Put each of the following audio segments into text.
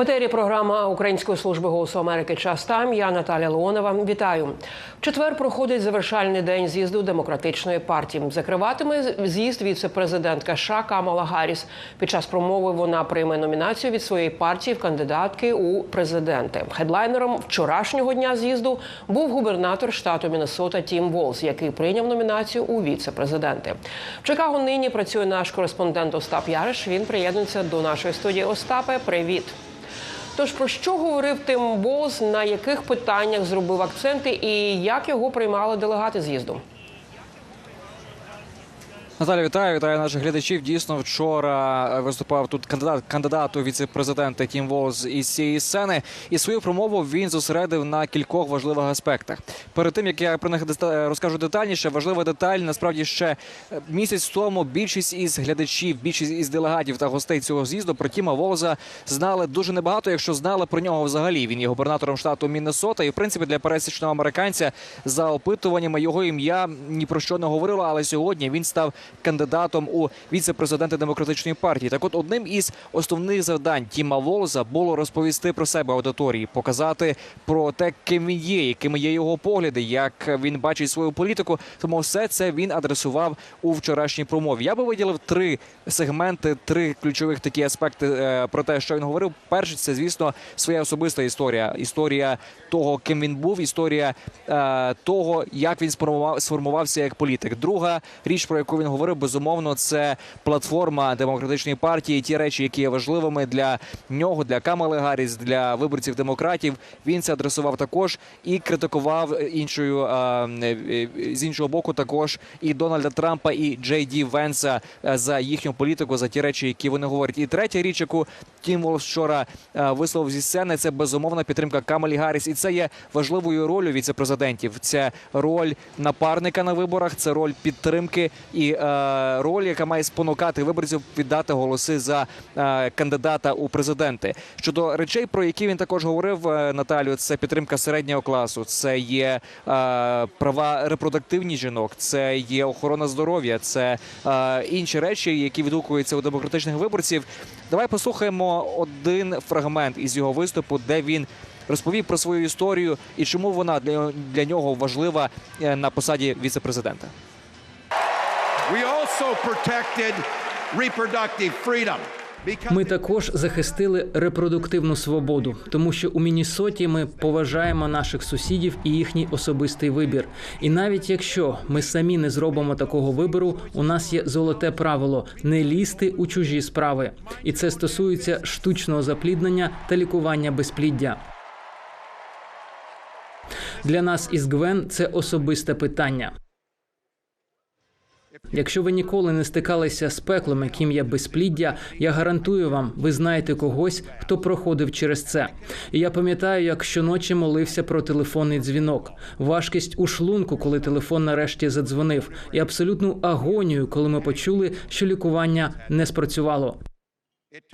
В етері програма Української служби голосу Америки Час Тайм. Я Наталя Леонова. Вітаю. В четвер проходить завершальний день з'їзду демократичної партії. Закриватиме з'їзд віце-президентка США Камала Гарріс. Під час промови вона прийме номінацію від своєї партії в кандидатки у президенти. Хедлайнером вчорашнього дня з'їзду був губернатор штату Міннесота Тім Волз, який прийняв номінацію у віце-президенти. В Чикаго нині працює наш кореспондент Остап Яриш. Він приєднується до нашої студії. Остапе, привіт. Тож про що говорив Тим Боз, на яких питаннях зробив акценти і як його приймали делегати з'їзду? Наталя, вітаю, вітаю наших глядачів. Дійсно, вчора е, виступав тут кандидат кандидат у віце-президента Тім Волз із цієї сцени. І свою промову він зосередив на кількох важливих аспектах. Перед тим як я про них розкажу детальніше, важлива деталь насправді ще е, місяць тому більшість із глядачів, більшість із делегатів та гостей цього з'їзду про Тіма Волза знали дуже небагато, якщо знали про нього взагалі. Він є губернатором штату Міннесота, і в принципі для пересічного американця за опитуваннями його ім'я ні про що не говорило. Але сьогодні він став кандидатом у віце-президенти демократичної партії. Так, от одним із основних завдань Тіма Волза було розповісти про себе аудиторії, показати про те, ким він є, якими є його погляди, як він бачить свою політику. Тому все це він адресував у вчорашній промові. Я би виділив три сегменти, три ключових такі аспекти е, про те, що він говорив. Перший це, звісно, своя особиста історія. Історія того, ким він був, історія е, того, як він сформував, сформувався як політик. Друга річ, про яку він говорив, безумовно, це платформа демократичної партії. Ті речі, які є важливими для нього, для Камали Гарріс, для виборців демократів. Він це адресував також і критикував іншою е, е, з іншого боку, також і Дональда Трампа, і Джей Ді Венса е, за їхню політику, за ті речі, які вони говорять. І третя річ, яку Тім Волс вчора висловив зі сцени, це безумовна підтримка Камалі Гарріс, і це є важливою ролью віцепрезидентів. Це роль напарника на виборах, це роль підтримки і роль, яка має спонукати виборців віддати голоси за е, кандидата у президенти. Щодо речей, про які він також говорив, е, Наталю, це підтримка середнього класу, це є е, права репродуктивні жінок, це є охорона здоров'я, це е, інші речі, які відгукуються у демократичних виборців. Давай послухаємо один фрагмент із його виступу, де він. Розповів про свою історію і чому вона для, нього важлива е, на посаді віцепрезидента. Also protected reproductive freedom. Ми також захистили репродуктивну свободу, тому що у Міннесоті ми поважаємо наших сусідів і їхній особистий вибір. І навіть якщо ми самі не зробимо такого вибору, у нас є золоте правило не лізти у чужі справи, і це стосується штучного запліднення та лікування безпліддя. Для нас із Гвен це особисте питання. Якщо ви ніколи не стикалися з пеклом, яким є безпліддя, я гарантую вам, ви знаєте когось, хто проходив через це. І я пам'ятаю, як щоночі молився про телефонний дзвінок, важкість у шлунку, коли телефон нарешті задзвонив, і абсолютну агонію, коли ми почули, що лікування не спрацювало.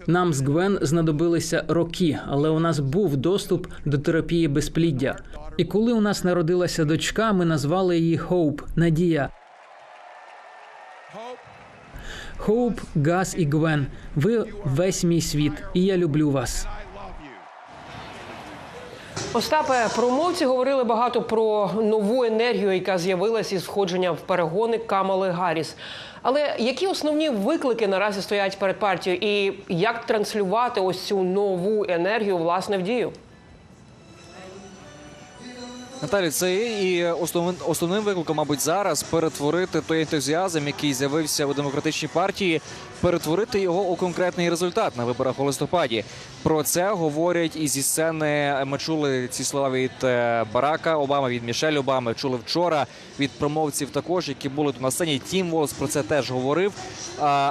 Нам з Гвен знадобилися роки, але у нас був доступ до терапії безпліддя. І коли у нас народилася дочка, ми назвали її Хоуп Надія. Хоуп, Газ і Гвен. Ви весь мій світ, і я люблю вас. Остапе, промовці говорили багато про нову енергію, яка з'явилася із входження в перегони Камали Гарріс. Але які основні виклики наразі стоять перед партією, і як транслювати ось цю нову енергію власне в дію? Наталі, це і основним, основним викликом, мабуть, зараз перетворити той ентузіазм, який з'явився у демократичній партії, перетворити його у конкретний результат на виборах у листопаді. Про це говорять і зі сцени. Ми чули ці слова від е, Барака Обами, від Мішель Обами. Чули вчора від промовців також, які були тут на сцені. Тім Волс про це теж говорив.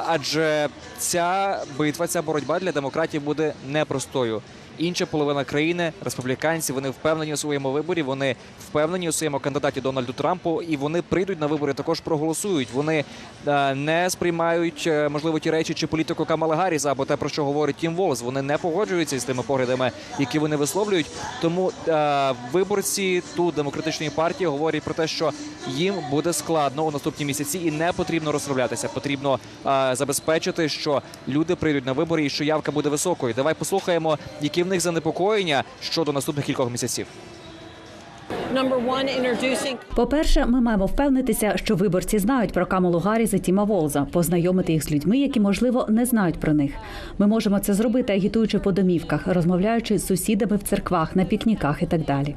Адже ця битва, ця боротьба для демократів буде непростою. Інша половина країни, республіканці, вони впевнені у своєму виборі. Вони впевнені у своєму кандидаті Дональду Трампу, і вони прийдуть на вибори. Також проголосують. Вони е, не сприймають е, можливо ті речі чи політику Камала Гарріса або те, про що говорить Тім Волз. Вони не погоджуються з тими поглядами, які вони висловлюють. Тому е, виборці тут демократичної партії говорять про те, що їм буде складно у наступні місяці, і не потрібно розроблятися. Потрібно е, забезпечити, що люди прийдуть на вибори і що явка буде високою. Давай послухаємо, які в них занепокоєння щодо наступних кількох місяців. One, По-перше, ми маємо впевнитися, що виборці знають про Камалу Гарріс і Тіма Волза, познайомити їх з людьми, які можливо не знають про них. Ми можемо це зробити, агітуючи по домівках, розмовляючи з сусідами в церквах, на пікніках і так далі.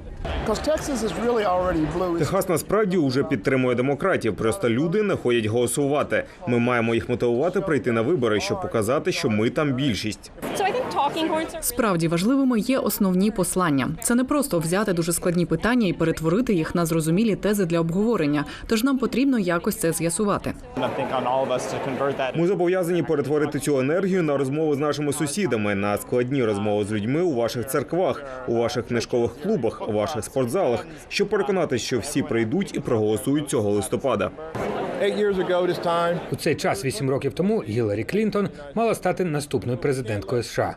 Техас насправді уже підтримує демократів. Просто люди не ходять голосувати. Ми маємо їх мотивувати прийти на вибори, щоб показати, що ми там більшість. Справді важливими є основні послання. Це не просто взяти дуже складні питання і перетворити їх на зрозумілі тези для обговорення. Тож нам потрібно якось це з'ясувати. Ми зобов'язані перетворити цю енергію на розмови з нашими сусідами, на складні розмови з людьми у ваших церквах, у ваших книжкових клубах, у ваших спортзалах, щоб переконатися, що всі прийдуть і проголосують цього листопада. У цей час, вісім років тому, Гіларі Клінтон мала стати наступною президенткою США.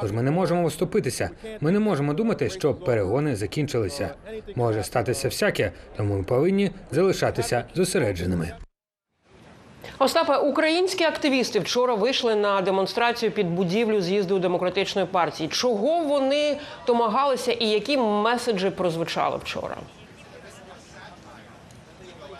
Тож ми не можемо оступитися. Ми не можемо думати, що перегони закінчилися. Може статися всяке, тому ми повинні залишатися зосередженими. Остапе, українські активісти вчора вийшли на демонстрацію під будівлю з'їзду демократичної партії. Чого вони домагалися і які меседжі прозвучали вчора?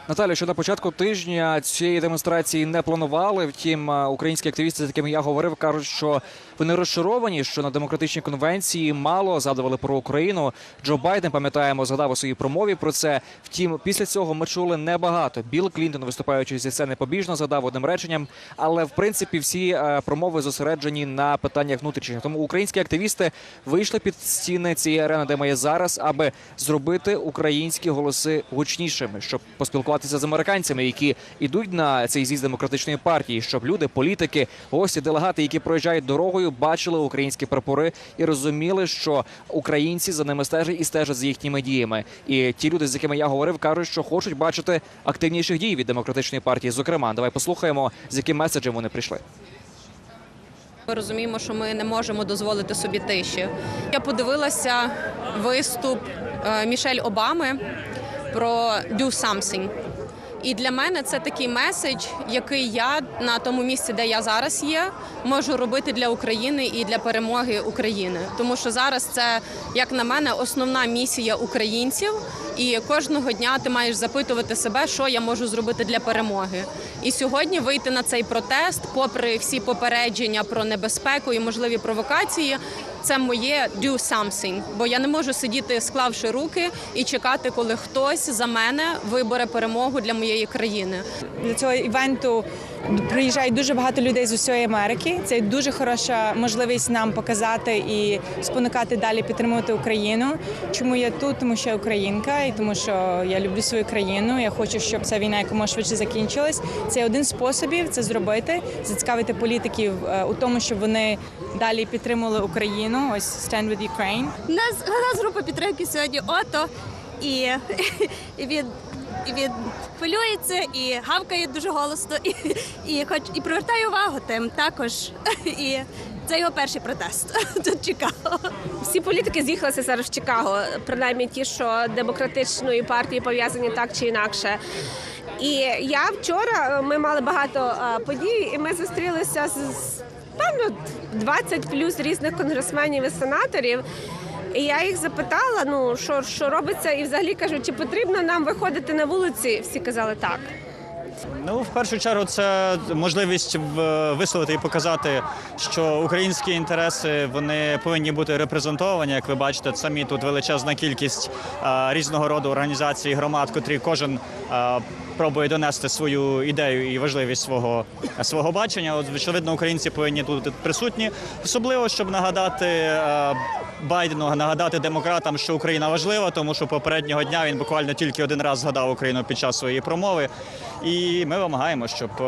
Наталя, що на початку тижня цієї демонстрації не планували. Втім, е, українські активісти, з якими я говорив, кажуть, що вони розчаровані, що на демократичній конвенції мало згадували про Україну. Джо Байден, пам'ятаємо, згадав у своїй промові про це. Втім, після цього ми чули небагато. Білл Клінтон, виступаючи зі сцени побіжно, згадав одним реченням. Але в принципі всі е, промови зосереджені на питаннях внутрішніх. Тому українські активісти вийшли під стіни цієї арени, де ми є зараз, аби зробити українські голоси гучнішими, щоб поспілкуватися з американцями, які йдуть на цей з'їзд демократичної партії, щоб люди, політики, гості, делегати, які проїжджають дорогою, бачили українські прапори і розуміли, що українці за ними стежать і стежать за їхніми діями. І ті люди, з якими я говорив, кажуть, що хочуть бачити активніших дій від демократичної партії. Зокрема, давай послухаємо, з яким меседжем вони прийшли. Ми розуміємо, що ми не можемо дозволити собі тиші. Я подивилася виступ е, Мішель Обами про «Do something». І для мене це такий меседж, який я на тому місці, де я зараз є, можу робити для України і для перемоги України. Тому що зараз це, як на мене, основна місія українців. І кожного дня ти маєш запитувати себе, що я можу зробити для перемоги. І сьогодні вийти на цей протест, попри всі попередження про небезпеку і можливі провокації, це моє do something. Бо я не можу сидіти, склавши руки і чекати, коли хтось за мене вибере перемогу для моєї країни. До цього івенту приїжджають дуже багато людей з усієї Америки. Це дуже хороша можливість нам показати і спонукати далі підтримувати Україну. Чому я тут? Тому що я українка, і тому що я люблю свою країну. Я хочу, щоб ця війна якомога швидше закінчилась. Це один з способів це зробити, зацікавити політиків е, у тому, щоб вони далі підтримували Україну. Ось Stand with Ukraine. У нас у нас група підтримки сьогодні ото і, і він. І він хвилюється і гавкає дуже голосно, і, і хоч і привертає увагу тим також. І це його перший протест тут в Чикаго. Всі політики з'їхалися зараз в Чикаго, принаймні ті, що демократичною партією пов'язані так чи інакше. І я вчора ми мали багато е, подій, і ми зустрілися з, певно 20 плюс різних конгресменів і сенаторів. І я їх запитала, ну що, що робиться, і взагалі кажу, чи потрібно нам виходити на вулиці? Всі казали так. Ну, в першу чергу, це можливість висловити і показати, що українські інтереси вони повинні бути репрезентовані. Як ви бачите, самі тут величезна кількість різного роду організацій, громад, котрі кожен пробує донести свою ідею і важливість свого свого бачення. От очевидно, українці повинні тут присутні, особливо щоб нагадати. Байдену нагадати демократам, що Україна важлива, тому що попереднього дня він буквально тільки один раз згадав Україну під час своєї промови. І ми вимагаємо, щоб е,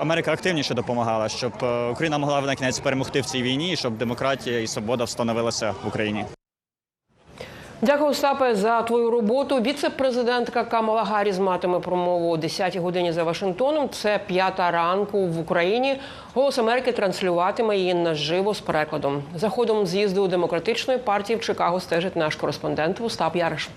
Америка активніше допомагала, щоб е, Україна могла в кінець перемогти в цій війні, щоб демократія і свобода встановилася в Україні. Дякую, Остапе, за твою роботу. Віце-президентка Камала Гарріс матиме промову о 10-й годині за Вашингтоном. Це п'ята ранку в Україні. Голос Америки транслюватиме її наживо з перекладом. За ходом з'їзду демократичної партії в Чикаго стежить наш кореспондент Остап Яриш.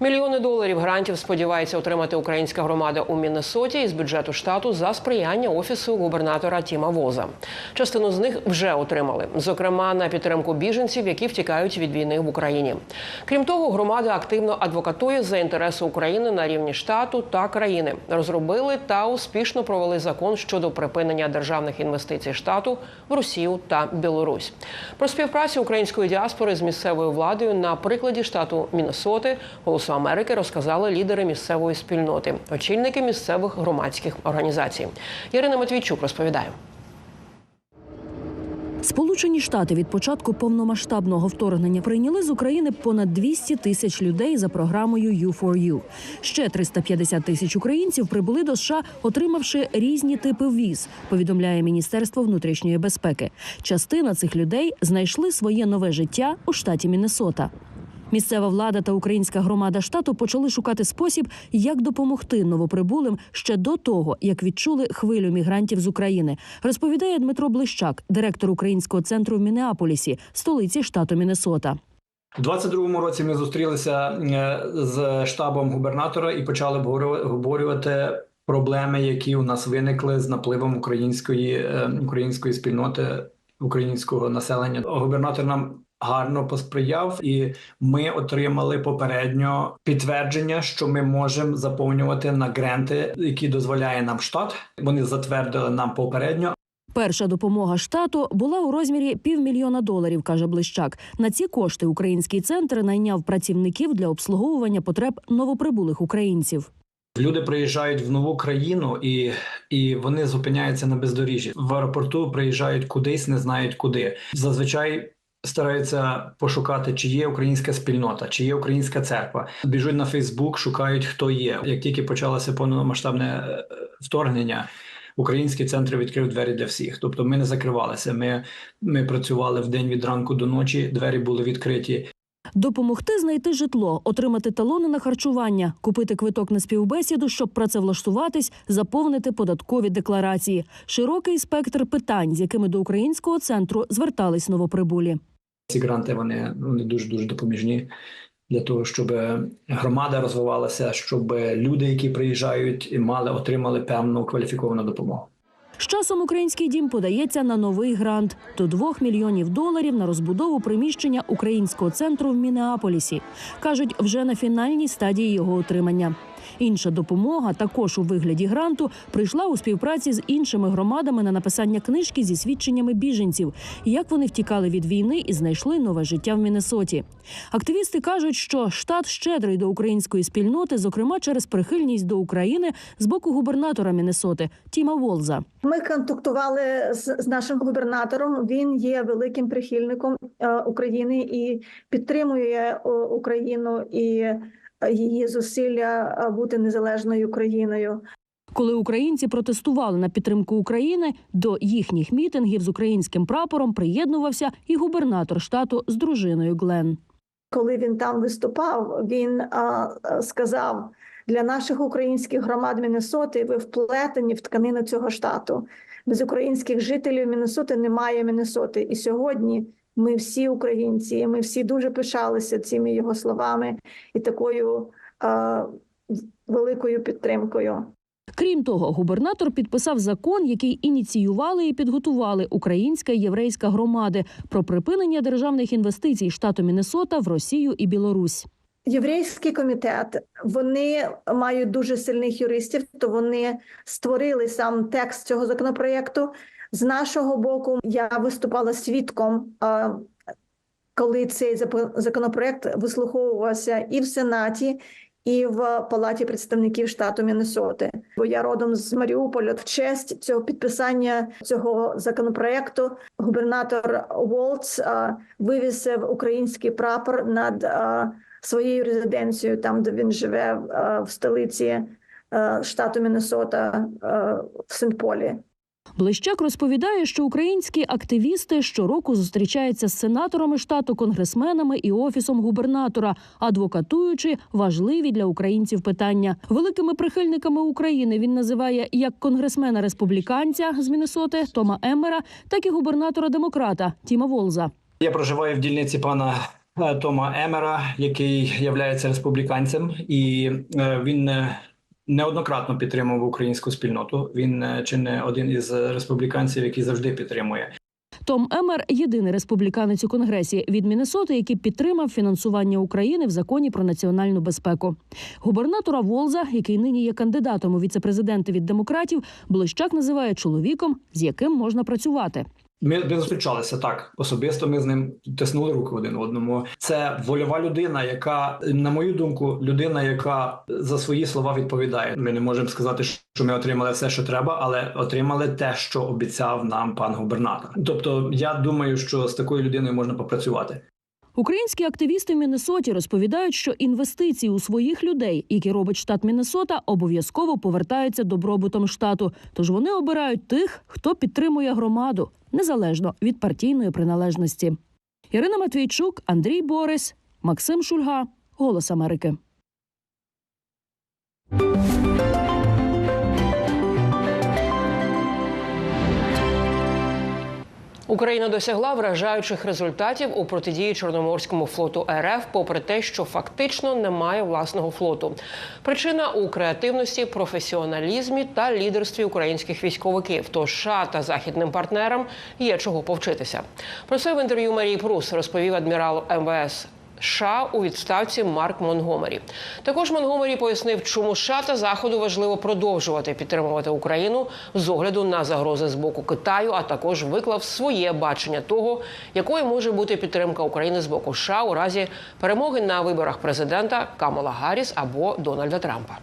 Мільйони доларів грантів сподівається отримати українська громада у Міннесоті із бюджету штату за сприяння офісу губернатора Тіма Воза. Частину з них вже отримали, зокрема на підтримку біженців, які втікають від війни в Україні. Крім того, громада активно адвокатує за інтереси України на рівні штату та країни. Розробили та успішно провели закон щодо припинення державних інвестицій штату в Росію та Білорусь. Про співпрацю української діаспори з місцевою владою на прикладі штату Міннесоти Голосу Америки розказали лідери місцевої спільноти, очільники місцевих громадських організацій. Ірина Матвійчук розповідає. Сполучені Штати від початку повномасштабного вторгнення прийняли з України понад 200 тисяч людей за програмою U4U. Ще 350 тисяч українців прибули до США, отримавши різні типи віз. Повідомляє Міністерство внутрішньої безпеки. Частина цих людей знайшли своє нове життя у штаті Міннесота. Місцева влада та українська громада штату почали шукати спосіб, як допомогти новоприбулим ще до того, як відчули хвилю мігрантів з України. Розповідає Дмитро Блищак, директор українського центру в Мінеаполісі, столиці штату Міннесота. У 22-му році ми зустрілися е, з штабом губернатора і почали обговорю- обговорювати проблеми, які у нас виникли з напливом української, е, української спільноти, українського населення. Губернатор нам гарно посприяв, і ми отримали попередньо підтвердження, що ми можемо заповнювати на гранти, які дозволяє нам штат. Вони затвердили нам попередньо, Перша допомога штату була у розмірі півмільйона доларів, каже Блищак. На ці кошти український центр найняв працівників для обслуговування потреб новоприбулих українців. Люди приїжджають в нову країну і, і вони зупиняються на бездоріжжі. В аеропорту приїжджають кудись, не знають куди. Зазвичай стараються пошукати, чи є українська спільнота, чи є українська церква. Біжуть на Фейсбук, шукають, хто є. Як тільки почалося повномасштабне е, вторгнення. Український центр відкрив двері для всіх. Тобто ми не закривалися. Ми, ми працювали в день від ранку до ночі. Двері були відкриті. Допомогти знайти житло, отримати талони на харчування, купити квиток на співбесіду, щоб працевлаштуватись, заповнити податкові декларації. Широкий спектр питань, з якими до українського центру звертались новоприбулі. Ці гранти вони, вони дуже дуже допоміжні для того, щоб громада розвивалася, щоб люди, які приїжджають, мали отримали певну кваліфіковану допомогу. З часом український дім подається на новий грант до 2 мільйонів доларів на розбудову приміщення українського центру в Мінеаполісі. кажуть, вже на фінальній стадії його отримання. Інша допомога, також у вигляді гранту, прийшла у співпраці з іншими громадами на написання книжки зі свідченнями біженців, як вони втікали від війни і знайшли нове життя в Міннесоті. Активісти кажуть, що штат щедрий до української спільноти, зокрема через прихильність до України з боку губернатора Міннесоти Тіма Волза. Ми контактували з, нашим губернатором. Він є великим прихильником е, України і підтримує е, Україну і її зусилля е, бути незалежною країною. Коли українці протестували на підтримку України, до їхніх мітингів з українським прапором приєднувався і губернатор штату з дружиною Глен. Коли він там виступав, він а, а, сказав для наших українських громад Міннесоти ви вплетені в тканину цього штату. Без українських жителів Міннесоти немає Міннесоти. І сьогодні ми всі українці, ми всі дуже пишалися цими його словами і такою а, великою підтримкою. Крім того, губернатор підписав закон, який ініціювали і підготували українська і єврейська громади про припинення державних інвестицій штату Міннесота в Росію і Білорусь. Єврейський комітет вони мають дуже сильних юристів, то вони створили сам текст цього законопроекту. З нашого боку, я виступала свідком, коли цей законопроект вислуховувався і в Сенаті, і в Палаті представників штату Міннесоти. Бо я родом з Маріуполя. В честь цього підписання цього законопроекту губернатор Волц вивісив український прапор над своєю резиденцією, там де він живе в столиці штату Міннесота в Сент-Полі. Блищак розповідає, що українські активісти щороку зустрічаються з сенаторами штату, конгресменами і офісом губернатора, адвокатуючи важливі для українців питання. Великими прихильниками України він називає як конгресмена республіканця з Міннесоти Тома Еммера, так і губернатора демократа Тіма Волза. Я проживаю в дільниці пана е, Тома Емера, який є республіканцем, і е, він е, неоднократно підтримував українську спільноту. Він е, чи не один із республіканців, який завжди підтримує. Том Емер єдиний республіканець у конгресі від Міннесоти, який підтримав фінансування України в законі про національну безпеку. Губернатора Волза, який нині є кандидатом у віцепрезиденти від демократів, Блищак називає чоловіком, з яким можна працювати. Ми, ми зустрічалися так. Особисто ми з ним тиснули руки один одному. Це вольова людина, яка, на мою думку, людина, яка за свої слова відповідає. Ми не можемо сказати, що ми отримали все, що треба, але отримали те, що обіцяв нам пан губернатор. Тобто, я думаю, що з такою людиною можна попрацювати. Українські активісти в Міннесоті розповідають, що інвестиції у своїх людей, які робить штат Міннесота, обов'язково повертаються добробутом штату. Тож вони обирають тих, хто підтримує громаду, незалежно від партійної приналежності. Ірина Матвійчук, Андрій Борис, Максим Шульга, Голос Америки. Україна досягла вражаючих результатів у протидії Чорноморському флоту РФ, попри те, що фактично немає власного флоту. Причина у креативності, професіоналізмі та лідерстві українських військовиків. Тож США та західним партнерам є чого повчитися. Про це в інтерв'ю Марії Прус розповів адмірал МВС. США у відставці Марк Монгомері. Також Монгомері пояснив, чому США та Заходу важливо продовжувати підтримувати Україну з огляду на загрози з боку Китаю, а також виклав своє бачення того, якою може бути підтримка України з боку США у разі перемоги на виборах президента Камала Гарріс або Дональда Трампа.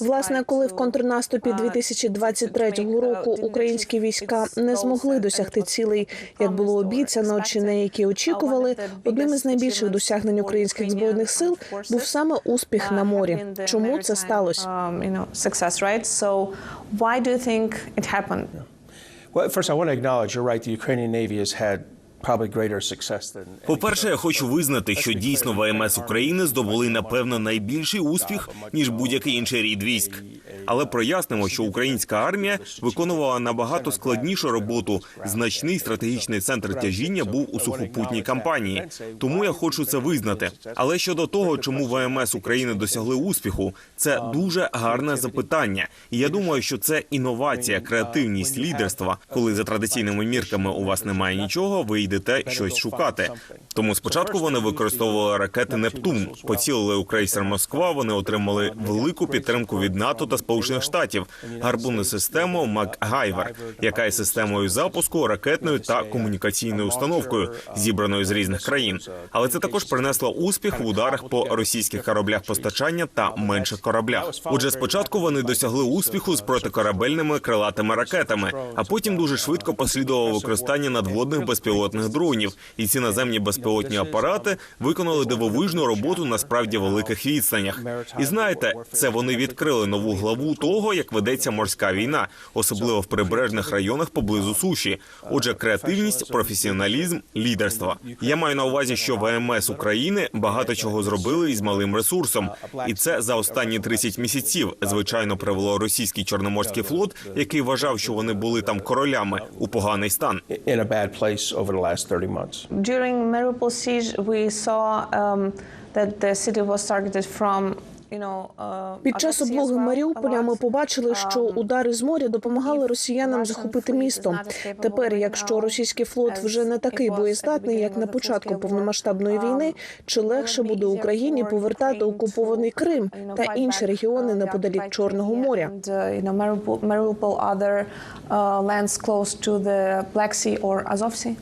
Власне, коли в контрнаступі 2023 року українські війська не змогли досягти цілей, як було обіцяно, чи не які очікували, одним із найбільших досягнень українських збройних сил був саме успіх на морі. Чому це сталося? Well, first, I want to acknowledge you're right. The Ukrainian Navy has had По-перше, я хочу визнати, що дійсно ВМС України здобули напевно найбільший успіх ніж будь-який інший рід військ. Але прояснимо, що українська армія виконувала набагато складнішу роботу. Значний стратегічний центр тяжіння був у сухопутній кампанії. Тому я хочу це визнати. Але щодо того, чому ВМС України досягли успіху, це дуже гарне запитання. І я думаю, що це інновація, креативність лідерства. Коли за традиційними мірками у вас немає нічого, ви йдете щось шукати. Тому спочатку вони використовували ракети Нептун, поцілили у крейсер Москва. Вони отримали велику підтримку від НАТО та Сполучених Штатів, гарбунну систему МакГайвер, яка є системою запуску, ракетною та комунікаційною установкою, зібраною з різних країн. Але це також принесло успіх в ударах по російських кораблях постачання та менших кораблях. Отже, спочатку вони досягли успіху з протикорабельними крилатими ракетами, а потім дуже швидко послідувало використання надводних безпілотних дронів, і ці наземні безпілотні апарати виконали дивовижну роботу на справді великих відстанях. І знаєте, це вони відкрили нову главу того, як ведеться морська війна, особливо в прибережних районах поблизу суші. Отже, креативність, професіоналізм, лідерство. Я маю на увазі, що ВМС України багато чого зробили із малим ресурсом, і це за останні 30 місяців. Звичайно, привело російський чорноморський флот, який вважав, що вони були там королями у поганий стан. Last 30 months. During Mariupol siege, we saw um, that the city was targeted from Під час облоги Маріуполя ми побачили, що удари з моря допомагали росіянам захопити місто. Тепер, якщо російський флот вже не такий боєздатний, як на початку повномасштабної війни, чи легше буде Україні повертати окупований Крим та інші регіони неподалік Чорного моря? Mariupol, other uh, lands close to the Sea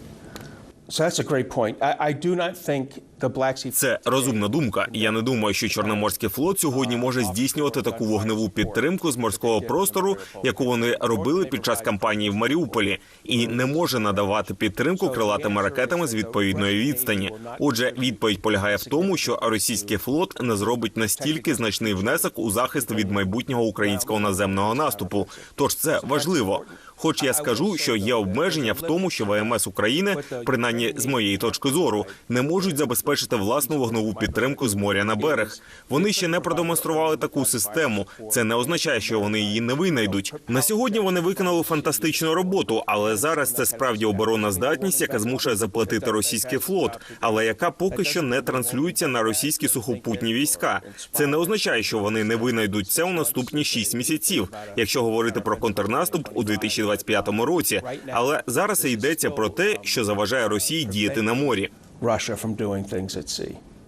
Це розумна думка. Я не думаю, що Чорноморський флот сьогодні може здійснювати таку вогневу підтримку з морського простору, яку вони робили під час кампанії в Маріуполі, і не може надавати підтримку крилатими ракетами з відповідної відстані. Отже, відповідь полягає в тому, що російський флот не зробить настільки значний внесок у захист від майбутнього українського наземного наступу. Тож це важливо. Хоч я скажу, що є обмеження в тому, що ВМС України, принаймні з моєї точки зору, не можуть забезпечити власну вогнову підтримку з моря на берег. Вони ще не продемонстрували таку систему. Це не означає, що вони її не винайдуть. На сьогодні вони виконали фантастичну роботу, але зараз це справді оборонна здатність, яка змушує заплатити російський флот, але яка поки що не транслюється на російські сухопутні війська. Це не означає, що вони не винайдуть це у наступні шість місяців, якщо говорити про контрнаступ у 2025 році. Але зараз і йдеться про те, що заважає Росії діяти на морі.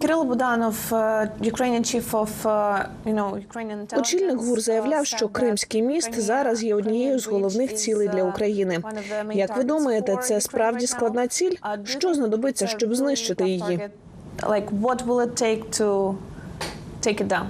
Кирило Буданов, е, Ukrainian chief of, е, you know, Ukrainian intelligence, Очільник ГУР заявляв, що Кримський міст зараз є однією з головних цілей для України. Як ви думаєте, це справді складна ціль? Що знадобиться, щоб знищити її? Like, what will it take to take it down?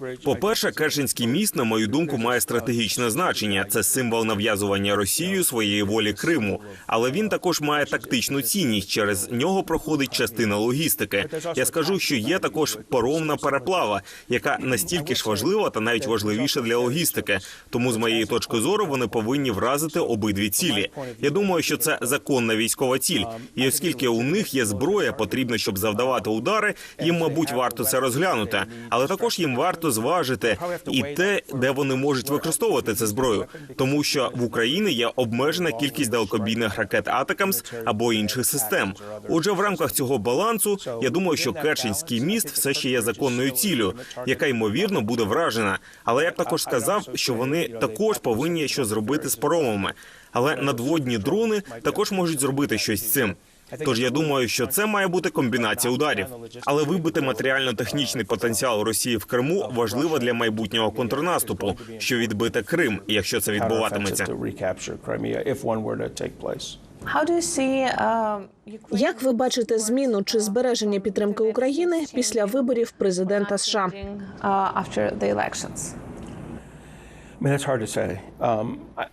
Bridge. По-перше, Керченський міст, на мою думку, має стратегічне значення. Це символ нав'язування Росією своєї волі Криму. Але він також має тактичну цінність. Через нього проходить частина логістики. Я скажу, що є також паромна переплава, яка настільки ж важлива та навіть важливіша для логістики. Тому, з моєї точки зору, вони повинні вразити обидві цілі. Я думаю, що це законна військова ціль. І оскільки у них є зброя, потрібно, щоб завдавати удари, їм, мабуть, варто це розглянути. Але також їм варто зважити і те, де вони можуть використовувати цю зброю, тому що в Україні є обмежена кількість далекобійних ракет Атакамс або інших систем. Отже, в рамках цього балансу я думаю, що Керченський міст все ще є законною ціллю, яка ймовірно буде вражена. Але я б також сказав, що вони також повинні щось зробити з паромами. Але надводні дрони також можуть зробити щось з цим. Тож я думаю, що це має бути комбінація ударів. Але вибити матеріально-технічний потенціал Росії в Криму важливо для майбутнього контрнаступу, що відбити Крим, якщо це відбуватиметься. Як ви бачите зміну чи збереження підтримки України після виборів президента США?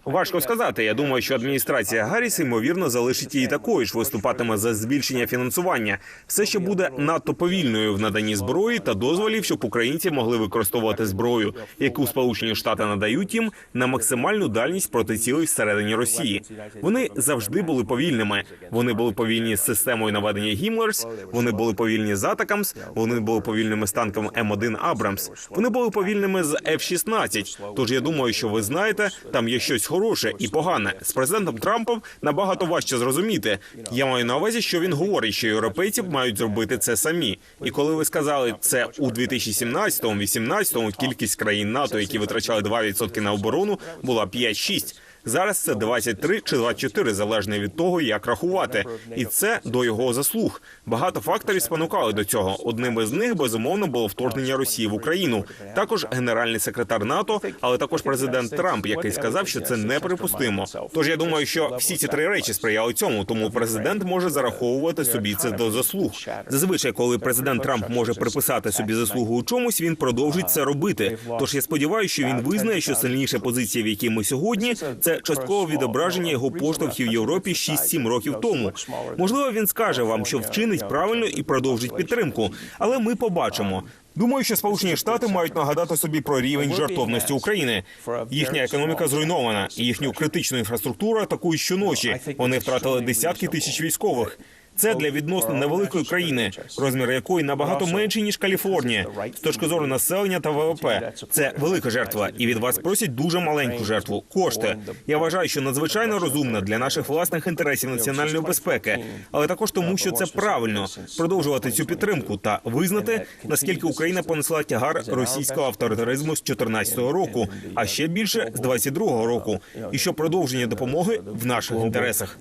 Важко сказати. Я думаю, що адміністрація Гарріса ймовірно залишить її такою ж, виступатиме за збільшення фінансування. Все ще буде надто повільною в наданні зброї та дозволів, щоб українці могли використовувати зброю, яку Сполучені Штати надають їм на максимальну дальність проти цілей всередині Росії. Вони завжди були повільними. Вони були повільні з системою наведення Гіммлерс, Вони були повільні з Атакамс. Вони були повільними з танком М1 Абрамс. Вони були повільними з F-16. Тож я думаю, що ви знаєте, там є щось хороше і погане. З президентом Трампом набагато важче зрозуміти. Я маю на увазі, що він говорить, що європейці мають зробити це самі. І коли ви сказали це у 2017-18, кількість країн НАТО, які витрачали 2% на оборону, була 5-6. Зараз це 23 чи 24, залежно від того, як рахувати, і це до його заслуг. Багато факторів спонукали до цього. Одним із них безумовно було вторгнення Росії в Україну. Також генеральний секретар НАТО, але також президент Трамп, який сказав, що це неприпустимо. Тож я думаю, що всі ці три речі сприяли цьому, тому президент може зараховувати собі це до заслуг. Зазвичай, коли президент Трамп може приписати собі заслугу у чомусь, він продовжить це робити. Тож я сподіваюся, що він визнає, що сильніша позиція, в якій ми сьогодні, це часткове відображення його поштовхів в Європі 6-7 років тому. Можливо, він скаже вам, що вчинить правильно і продовжить підтримку, але ми побачимо. Думаю, що Сполучені Штати мають нагадати собі про рівень жартовності України. Їхня економіка зруйнована, і їхню критичну інфраструктуру атакують щоночі. Вони втратили десятки тисяч військових. Це для відносно невеликої країни, розмір якої набагато менший ніж Каліфорнія. З точки зору населення та ВВП. Це велика жертва, і від вас просять дуже маленьку жертву кошти. Я вважаю, що надзвичайно розумно для наших власних інтересів національної безпеки, але також тому, що це правильно продовжувати цю підтримку та визнати наскільки Україна понесла тягар російського авторитаризму з 2014 року, а ще більше з 22-го року, і що продовження допомоги в наших інтересах.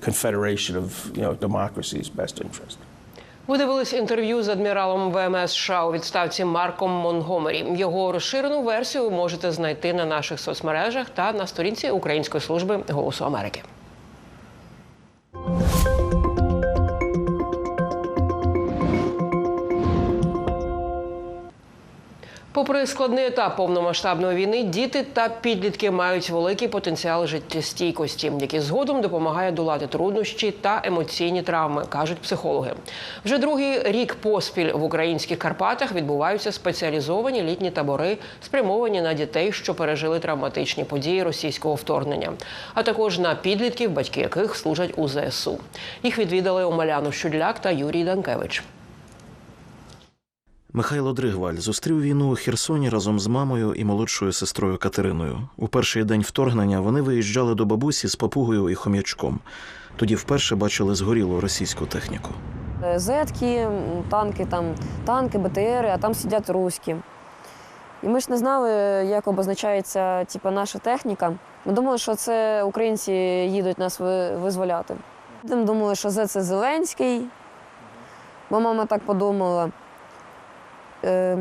Best interest. Ви дивились інтерв'ю з адміралом ВМС США у відставці Марком Монгомері. Його розширену версію ви можете знайти на наших соцмережах та на сторінці Української служби Голосу Америки. Попри складний етап повномасштабної війни, діти та підлітки мають великий потенціал життєстійкості, який згодом допомагає долати труднощі та емоційні травми, кажуть психологи. Вже другий рік поспіль в українських Карпатах відбуваються спеціалізовані літні табори, спрямовані на дітей, що пережили травматичні події російського вторгнення, а також на підлітків, батьки яких служать у ЗСУ. Їх відвідали Омеляну Щудляк та Юрій Данкевич. Михайло Дригваль зустрів війну у Херсоні разом з мамою і молодшою сестрою Катериною. У перший день вторгнення вони виїжджали до бабусі з папугою і хом'ячком. Тоді вперше бачили згорілу російську техніку. Е, Зетки, танки, там, танки, БТРи, а там сидять руські. І ми ж не знали, як обозначається типу, наша техніка. Ми думали, що це українці їдуть нас визволяти. Думали, що Зе це Зеленський, бо мама так подумала. Е,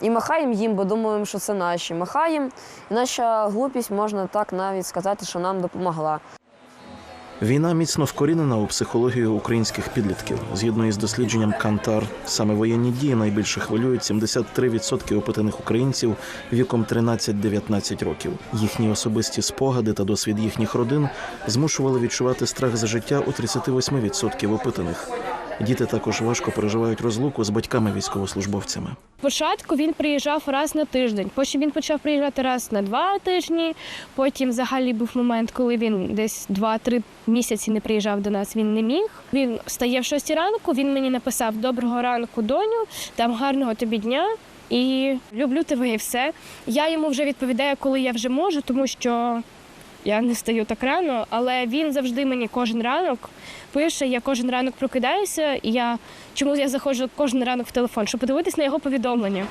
і махаємо їм, бо думаємо, що це наші. Махаємо, і наша глупість, можна так навіть сказати, що нам допомогла. Війна міцно вкорінена у психологію українських підлітків. Згідно із дослідженням Кантар, саме воєнні дії найбільше хвилюють 73% опитаних українців віком 13-19 років. Їхні особисті спогади та досвід їхніх родин змушували відчувати страх за життя у 38% опитаних. Діти також важко переживають розлуку з батьками-військовослужбовцями. Спочатку він приїжджав раз на тиждень, потім він почав приїжджати раз на два тижні. Потім взагалі був момент, коли він десь два-три місяці не приїжджав до нас. Він не міг. Він стає в шостій ранку. Він мені написав Доброго ранку, доню, там гарного тобі дня. І люблю тебе і все. Я йому вже відповідаю, коли я вже можу, тому що я не стаю так рано, але він завжди мені кожен ранок пише. Я кожен ранок прокидаюся, і я чомусь я заходжу кожен ранок в телефон, щоб подивитись на його повідомлення.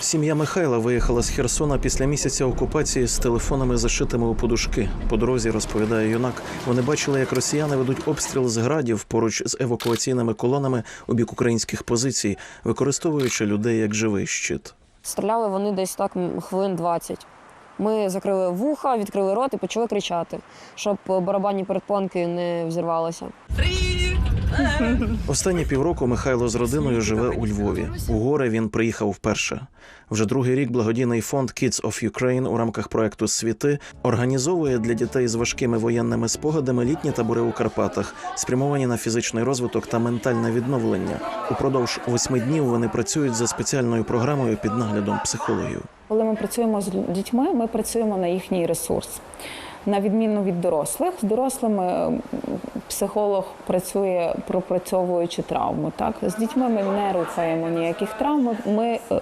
Сім'я Михайла виїхала з Херсона після місяця окупації з телефонами зашитими у подушки. По дорозі розповідає юнак. Вони бачили, як росіяни ведуть обстріл з градів поруч з евакуаційними колонами у бік українських позицій, використовуючи людей як живий щит. Стріляли вони десь так хвилин 20. Ми закрили вуха, відкрили рот і почали кричати, щоб барабанні передпонки не взірвалися. Останні півроку Михайло з родиною живе у Львові. У гори він приїхав вперше. Вже другий рік благодійний фонд Kids of Ukraine у рамках проекту Світи організовує для дітей з важкими воєнними спогадами літні табори у Карпатах, спрямовані на фізичний розвиток та ментальне відновлення. Упродовж восьми днів вони працюють за спеціальною програмою під наглядом психологів. Коли ми працюємо з дітьми, ми працюємо на їхній ресурс. На відміну від дорослих, з дорослими психолог працює пропрацьовуючи травму. Так з дітьми ми не рухаємо ніяких травм. Ми е,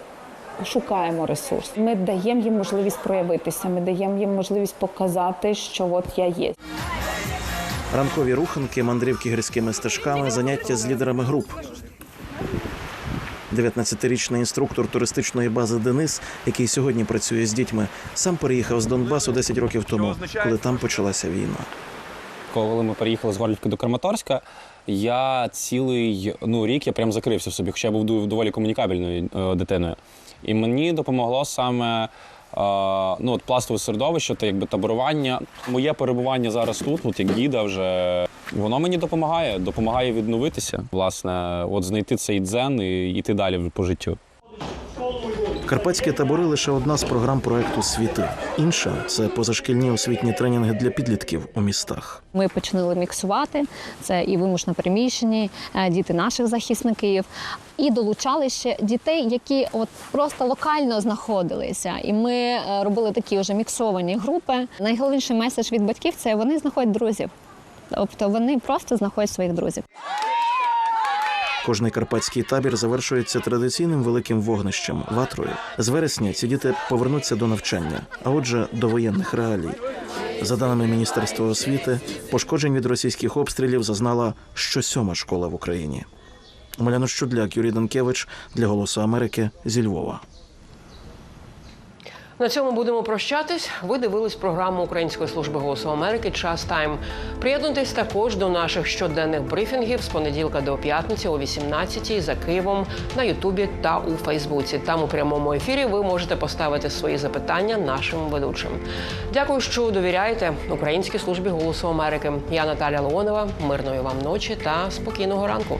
шукаємо ресурс. Ми даємо їм можливість проявитися. Ми даємо їм можливість показати, що от я є. Ранкові руханки, мандрівки гірськими стежками, заняття з лідерами груп. 19-річний інструктор туристичної бази Денис, який сьогодні працює з дітьми, сам переїхав з Донбасу 10 років тому, коли там почалася війна. Коли ми переїхали з Горлівки до Краматорська, я цілий ну, рік я прям закрився в собі, хоча я був доволі комунікабельною е, дитиною. І мені допомогло саме ну, от пластове середовище та якби таборування. Моє перебування зараз тут, от як діда вже воно мені допомагає, допомагає відновитися, власне, от знайти цей дзен і йти далі по життю. Карпатські табори лише одна з програм проекту Світи. Інша це позашкільні освітні тренінги для підлітків у містах. Ми почали міксувати це і вимушено переміщені е, діти наших захисників, і долучали ще дітей, які от просто локально знаходилися. І ми е, робили такі вже міксовані групи. Найголовніший меседж від батьків це вони знаходять друзів. Тобто вони просто знаходять своїх друзів. Кожний карпатський табір завершується традиційним великим вогнищем ватрою. З вересня ці діти повернуться до навчання, а отже, до воєнних реалій. За даними Міністерства освіти, пошкоджень від російських обстрілів зазнала щосьома школа в Україні. Маляно Щудляк, Юрій Данкевич для Голосу Америки зі Львова. На цьому будемо прощатись. Ви дивились програму Української служби голосу Америки Час Тайм. Приєднуйтесь також до наших щоденних брифінгів з понеділка до п'ятниці о 18-й за Києвом на Ютубі та у Фейсбуці. Там у прямому ефірі ви можете поставити свої запитання нашим ведучим. Дякую, що довіряєте Українській службі голосу Америки. Я Наталя Леонова. Мирної вам ночі та спокійного ранку.